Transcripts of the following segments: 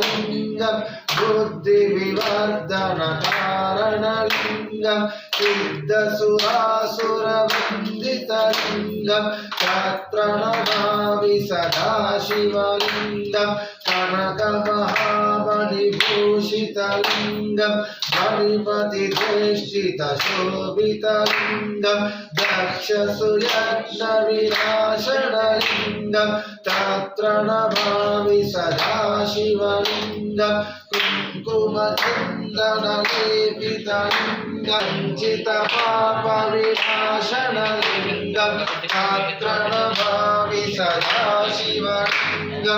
లింగం బుద్ధి వివర్ధన కారణలింగం సిద్ధసురాసురవందితలింగం తత్రణభావి సదాశివలింగం కనక మహా कनकमहामणिभूषितलिङ्गं मणिपतिधेष्टितशोभितलिङ्गं दक्षसुयज्ञविनाशनलिङ्गं तत्र नमामि सदा शिवलिङ्गं कुङ्कुमचन्दनलेपितलिङ्गं चितपापविनाशनलिङ्गं तत्र नमामि सदा शिवलिङ्गं लिङ्ग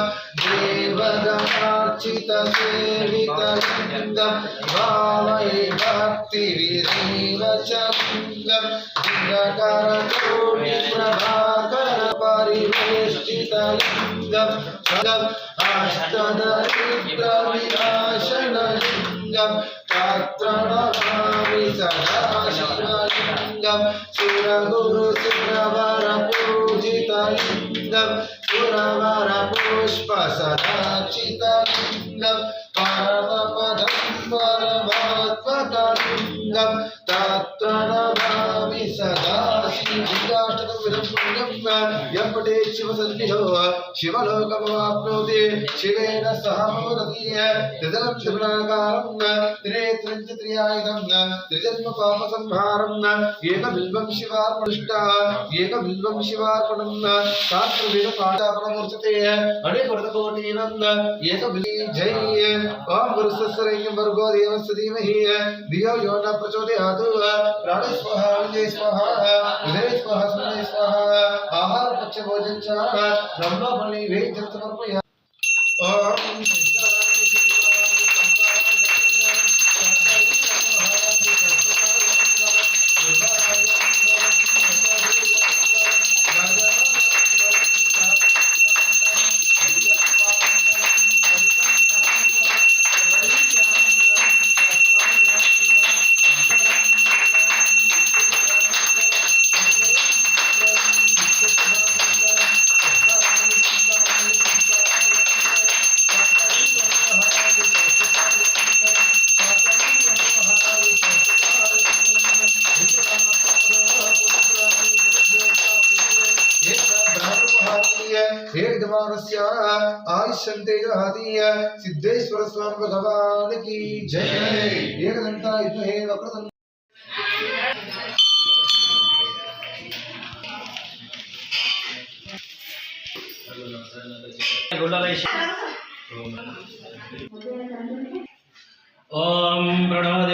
देवदार्चितसेवितलिङ्ग भावै भक्तिविरीवचलिङ्ग लिङ्गकरकोटिप्रभाकर परिवेष्टितलिङ्ग अष्टदरिद्रविनाशनलिङ्गं पात्रणभामि सदाशिवलिङ्गं सुरगुरुसुरवरपूजितलिङ्ग ीदं पुरवरपुष्पसदाचितलिङ्गं परमपदं परमत्वतलिङ्गं तत्र नमामि सदा शिवम् पुण्यं यम्पटे शिवसन्निधो शिवलोकमवाप्नोति शिवेन सह मोदति त्रिदलं त्रिगुणाकारं त्रिनेत्रं च त्रियायुधं त्रिजन्म पापसंहारं एकबिल्वं शिवार्पणिष्टा एकबिल्वं शिवार्पणं शास्त्रविदपाठापणमूर्चते अणिपुरतकोटीनं एकबिली जय ॐ गुरुसस्सरयं वर्गो देवस्य धीमहि धियो यो न प्रचोदयात् प्राणे स्वाहा विजय स्वाहा विजय स्वाहा सुमय స్వాహ ఆహార పక్ష భోజన బ్రహ్మఫలి వేయి చతుర్పయ ఓం ओम प्रणव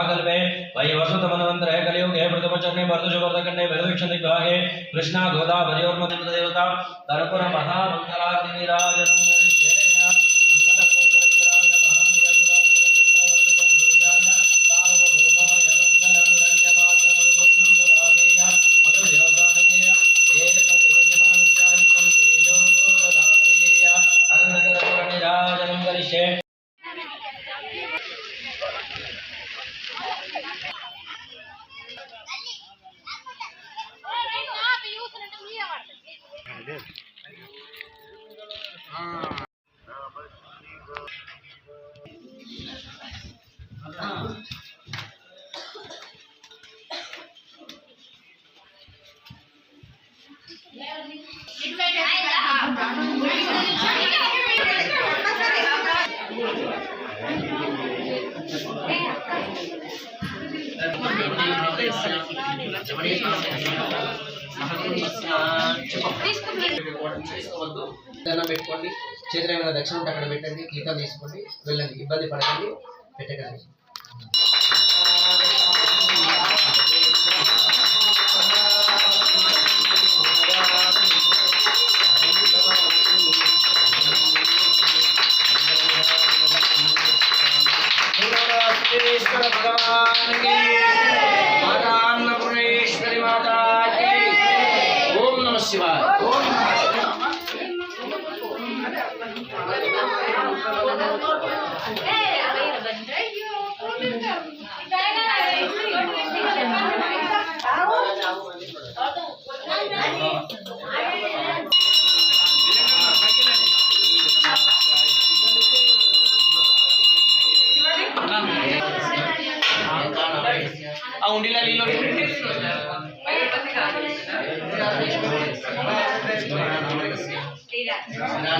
पागल में वही वसुत मनवंतर है कलयुग है प्रथम चरण मृतमचन है मृदुष करने है भैरवेक्षण विभाग है कृष्णा गोदा भरी और मध्य देवता तर्पण महामंगला दिराजन చేసుకోవద్దు దండం పెట్టుకోండి చేతిలో ఏమైనా దక్షిణ ఉంటే అక్కడ పెట్టండి గీతం తీసుకోండి వెళ్ళండి. ఇబ్బంది పడకండి పెట్టకండి. はい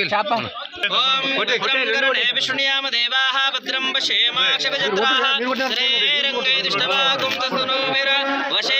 ओम विष्णुयाम देवाः भद्रं वशेमाक्षपजत्राः श्रेरङ्गे दृष्टवागुं तस्तुनो विर वशेम देवहितं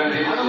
Gracias.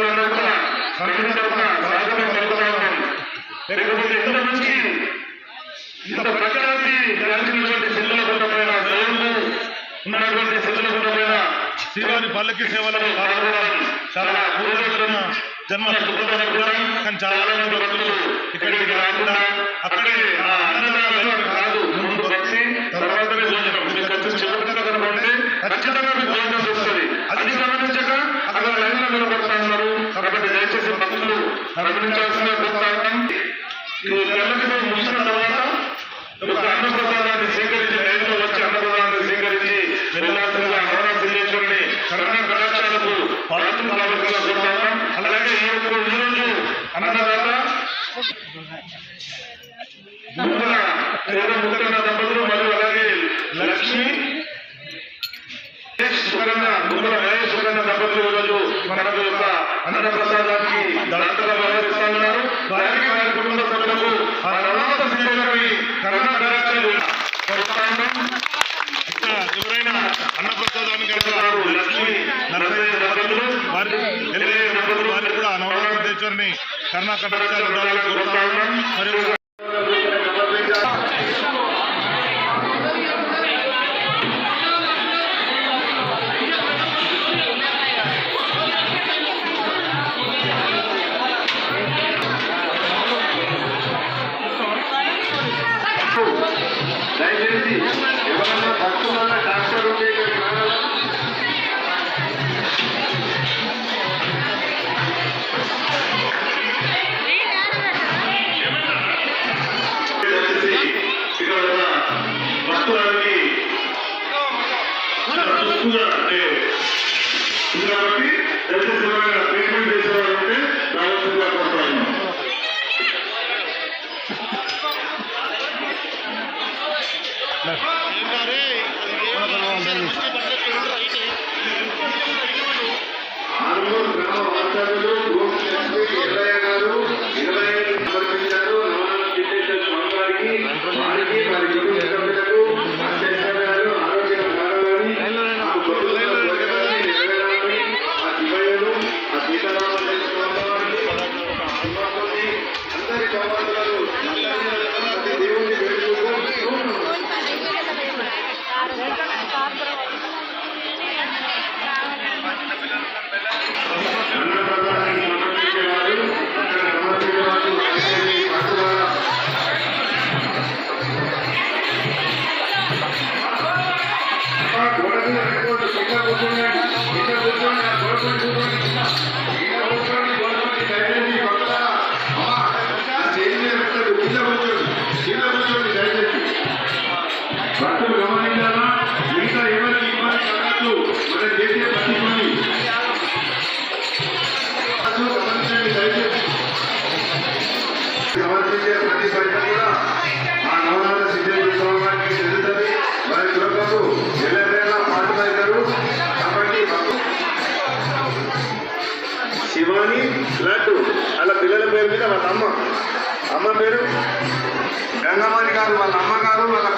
భక్తులందరూ కూడా కమిటీ తరఫున స్వాగతం పలుకుతా ఉన్నాం లేకపోతే ఇంత మంచి ఇంత పైన దేవుళ్ళు ఉన్నటువంటి పైన శ్రీవారి పల్లకి సేవలను పాల్గొనడం చాలా పూర్వజన్మ జన్మ కానీ చాలా భక్తులు ఇక్కడికి రాకుండా అక్కడే ఆ కాదు ముందు భక్తి భోజనం. మీరు కొంచెం ఖచ్చితంగా మీకు భోజనం వస్తుంది. అది గమనించక అక్కడ లైన్లో భక్తులు में धरना का உங்களை வந்து పేరు. గంగమ్మని గారు వాళ్ళ అమ్మగారు వాళ్ళ